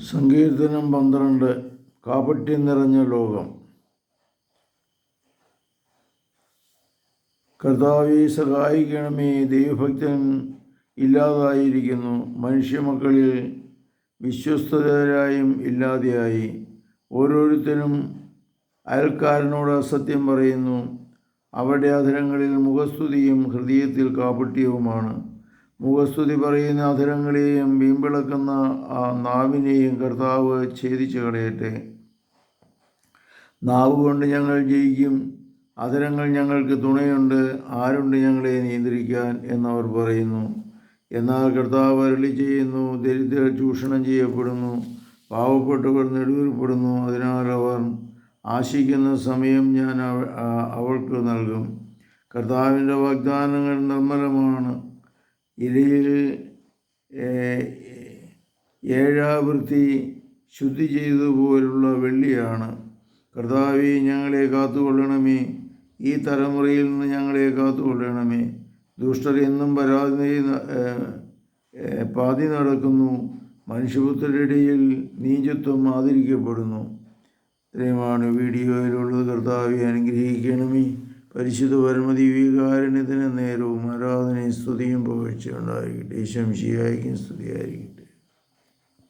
സങ്കീർത്തനം പന്ത്രണ്ട് കാപട്യം നിറഞ്ഞ ലോകം. കർത്താവെ സഹായിക്കണമേ. ദൈവഭക്തൻ ഇല്ലാതായിരിക്കുന്നു. മനുഷ്യമക്കളിൽ വിശ്വസ്തരായും ഇല്ലാതെയായി. ഓരോരുത്തരും അയൽക്കാരനോട് അസത്യം പറയുന്നു. അവരുടെ അധരങ്ങളിൽ മുഖസ്തുതിയും ഹൃദയത്തിൽ കാപട്യവുമാണ്. മുഖസ്തുതി പറയുന്ന അധരങ്ങളെയും വീമ്പിളക്കുന്ന ആ നാവിനെയും കർത്താവ് ഛേദിച്ചു കളയട്ടെ. നാവ് കൊണ്ട് ഞങ്ങൾ ജയിക്കും. അധരങ്ങൾ ഞങ്ങൾക്ക് തുണയുണ്ട്. ആരുണ്ട് ഞങ്ങളെ നിയന്ത്രിക്കാൻ? എന്നവർ പറയുന്നു. എന്നാൽ കർത്താവ് അരളി ചെയ്യുന്നു. ദരിദ്രർ ചൂഷണം ചെയ്യപ്പെടുന്നു. പാവപ്പെട്ടവർ നെടുവേർപ്പെടുന്നു അതിനാൽ അവർ ആശിക്കുന്ന സമയം ഞാൻ അവൾക്ക് നൽകും. കർത്താവിന്റെ വാഗ്ദാനങ്ങൾ നിർമ്മലമാണ്. ഏ- ഏഴാവൃത്തി ശുദ്ധി ചെയ്തതുപോലുള്ള വെള്ളിയാണ്. കർത്താവെ ഞങ്ങളെ കാത്തുകൊള്ളണമേ. ഈ തലമുറയിൽ നിന്ന് ഞങ്ങളെ കാത്തുകൊള്ളണമേ. ദുഷ്ടർ എന്നും പരാതി പാതി നടക്കുന്നു. മനുഷ്യപുത്രരുടെ ഇടയിൽ നീചത്വം ആദരിക്കപ്പെടുന്നു. ഇത്രയുമാണ് വീഡിയോയിലുള്ളത്. കർത്താവെ അനുഗ്രഹിക്കണമേ. പരിശുദ്ധ പരമതി വികാരണത്തിന് നേരവും ആരാധനയും സ്തുതിയും പുകഴ്ചയുണ്ടായിരിക്കട്ടെ ശംശിയായിരിക്കും സ്തുതിയായിരിക്കട്ടെ.